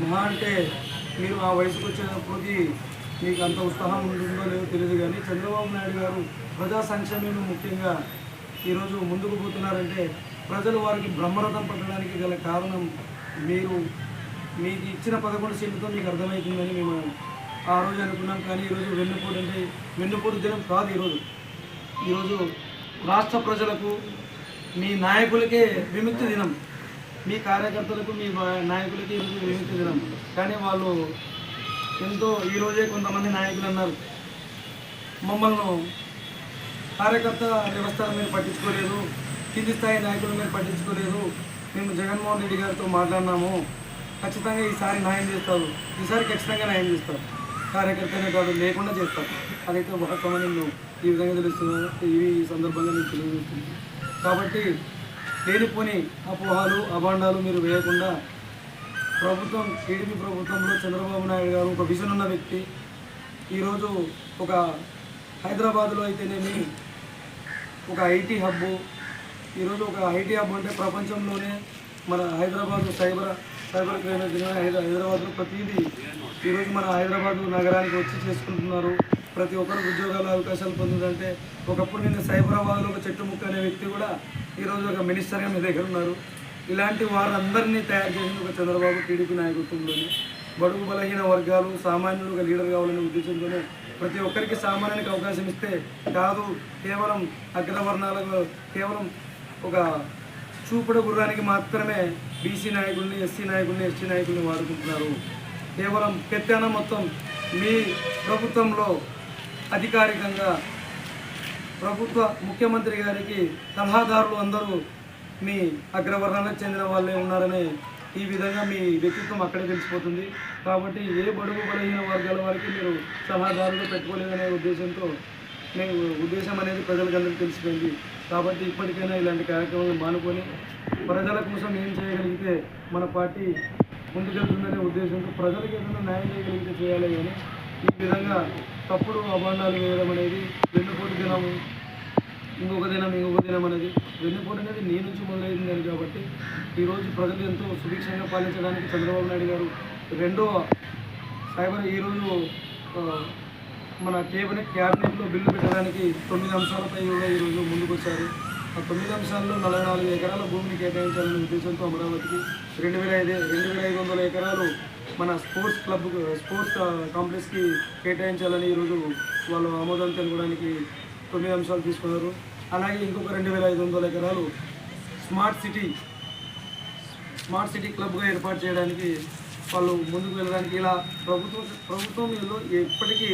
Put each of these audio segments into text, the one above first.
మహా అంటే మీరు ఆ వయసుకు వచ్చేటప్పటికి మీకు అంత ఉత్సాహం ఉంటుందో లేదో తెలియదు కానీ చంద్రబాబు నాయుడు గారు ప్రజా సంక్షేమం ముఖ్యంగా ఈరోజు ముందుకు పోతున్నారంటే ప్రజలు వారికి బ్రహ్మరథం పట్టడానికి గల కారణం మీరు మీకు ఇచ్చిన పదకొండు సీట్లతో మీకు అర్థమవుతుందని మేము ఆ రోజు అనుకున్నాం. కానీ ఈరోజు వెన్నుపోటు అంటే వెన్నుపోటు దినం కాదు ఈరోజు. ఈరోజు రాష్ట్ర ప్రజలకు మీ నాయకులకే విముక్తి దినం. మీ కార్యకర్తలకు మీ నాయకులకి ఈరోజు కానీ వాళ్ళు ఎంతో ఈరోజే కొంతమంది నాయకులు అన్నారు. మమ్మల్ని కార్యకర్త వ్యవస్థను మీరు పట్టించుకోలేదు కింది స్థాయి నాయకులు మీరు పట్టించుకోలేదు. మేము జగన్మోహన్ రెడ్డి గారితో మాట్లాడినాము. ఖచ్చితంగా ఈసారి న్యాయం చేస్తారు. ఈసారి ఖచ్చితంగా న్యాయం చేస్తారు. కార్యకర్తనే కాదు లేకుండా చేస్తారు. అదైతే వాస్తవమని నేను ఈ విధంగా తెలుస్తున్నాను ఇవి ఈ సందర్భంగా నేను తెలియజేస్తున్నాను. కాబట్టి లేనిపోని అపోహాలు అభాండాలు మీరు వేయకుండా ప్రభుత్వం టీడీపీ ప్రభుత్వంలో చంద్రబాబు నాయుడు గారు ఒక విజన్ ఉన్న వ్యక్తి. ఈరోజు ఒక హైదరాబాద్లో అయితేనేమి ఒక ఐటీ హబ్. ఈరోజు ఒక ఐటీ హబ్ అంటే ప్రపంచంలోనే మన హైదరాబాద్ సైబర్ సైబర్ క్రైమ్ హైదరాబాద్లో ప్రతిదీ ఈరోజు మన హైదరాబాద్ నగరానికి వచ్చి చేసుకుంటున్నారు. ప్రతి ఒక్కరు ఉద్యోగాల అవకాశాలు పొందుతుందంటే ఒకప్పుడు నేను సైబరాబాద్లో ఒక చెట్టు ముక్క అనే వ్యక్తి కూడా ఈరోజు ఒక మినిస్టర్గా మీ దగ్గర ఉన్నారు. ఇలాంటి వారందరినీ తయారు చేసింది ఒక చంద్రబాబు టీడీపీ నాయకత్వంలోనే బడుగు బలహీన వర్గాలు సామాన్యులు ఒక లీడర్ కావాలనే ఉద్దేశంతోనే ప్రతి ఒక్కరికి సామాన్యానికి అవకాశం ఇస్తే కాదు కేవలం అగ్రవర్ణాలకు కేవలం ఒక చూపుడు గుర్రానికి మాత్రమే బీసీ నాయకుల్ని ఎస్సీ నాయకుల్ని ఎస్టీ నాయకుల్ని వాడుకుంటున్నారు. కేవలం పెత్తనం మొత్తం మీ ప్రభుత్వంలో అధికారికంగా ప్రభుత్వ ముఖ్యమంత్రి గారికి సలహాదారులు అందరూ మీ అగ్రవర్ణాలకు చెందిన వాళ్ళే ఉన్నారని ఈ విధంగా మీ వ్యక్తిత్వం అక్కడే తెలిసిపోతుంది. కాబట్టి ఏ బడుగు బలహీన వర్గాల వారికి మీరు సలహాదారులు పెట్టుకోలేదనే ఉద్దేశంతో మీ ఉద్దేశం అనేది ప్రజలకు అందరికీ తెలిసిపోయింది. కాబట్టి ఇప్పటికైనా ఇలాంటి కార్యక్రమాలు మానుకొని ప్రజల కోసం ఏం చేయగలిగితే మన పార్టీ ముందుకెళ్తుందనే ఉద్దేశంతో ప్రజలకు ఏదైనా న్యాయం చేయగలిగితే చేయాలి కానీ ఈ విధంగా తప్పుడు అభాండాలు వేయడం అనేది వెన్నుపోటు దినము ఇంకొక దినం ఇంకొక దినం అనేది వెన్నుపోటు అనేది నీ నుంచి మొదలైంది అని కాబట్టి ఈరోజు ప్రజలు ఎంతో సుభిక్షంగా పాలించడానికి చంద్రబాబు నాయుడు గారు రెండో సైబర్ ఈరోజు మన కేబినెట్ క్యాబినెట్లో బిల్లు పెట్టడానికి తొమ్మిది అంశాలపై కూడా ఈరోజు ముందుకొచ్చారు. ఆ తొమ్మిది అంశాల్లో నలభై నాలుగు ఎకరాల భూమిని కేటాయించాలనే ఉద్దేశంతో అమరావతికి రెండు వేల ఐదు రెండు వేల ఐదు వందల ఎకరాలు మన స్పోర్ట్స్ క్లబ్ స్పోర్ట్స్ కాంప్లెక్స్కి కేటాయించాలని ఈరోజు వాళ్ళు ఆమోదం తెలపడానికి తొమ్మిది అంశాలు తీసుకున్నారు. అలాగే ఇంకొక రెండు వేల ఐదు వందల ఎకరాలు స్మార్ట్ సిటీ స్మార్ట్ సిటీ క్లబ్గా ఏర్పాటు చేయడానికి వాళ్ళు ముందుకు వెళ్ళడానికి ఇలా ప్రభుత్వం ప్రభుత్వంలో ఎప్పటికీ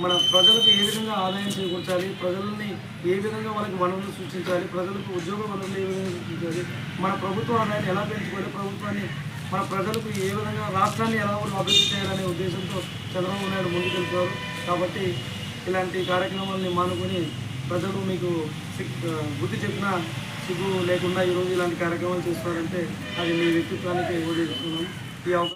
మన ప్రజలకు ఏ విధంగా ఆదాయం చేకూర్చాలి ప్రజలని ఏ విధంగా వాళ్ళకి వనరులు సృష్టించాలి ప్రజలకు ఉద్యోగ వనరులు ఏ విధంగా సృష్టించాలి మన ప్రభుత్వ ఆదాయాన్ని ఎలా పెంచుకోవాలి ప్రభుత్వాన్ని మన ప్రజలకు ఏ విధంగా రాష్ట్రాన్ని ఎలా అభివృద్ధి చేయాలనే ఉద్దేశంతో చంద్రబాబు నాయుడు ముందుకెళ్తారు కాబట్టి ఇలాంటి కార్యక్రమాలని మానుకొని ప్రజలు మీకు బుద్ధి చెప్పిన సిగ్గు లేకుండా ఈరోజు ఇలాంటి కార్యక్రమాలు చేస్తున్నారంటే అది మీ వ్యక్తిత్వానికి వదిలేస్తున్నాం ఈ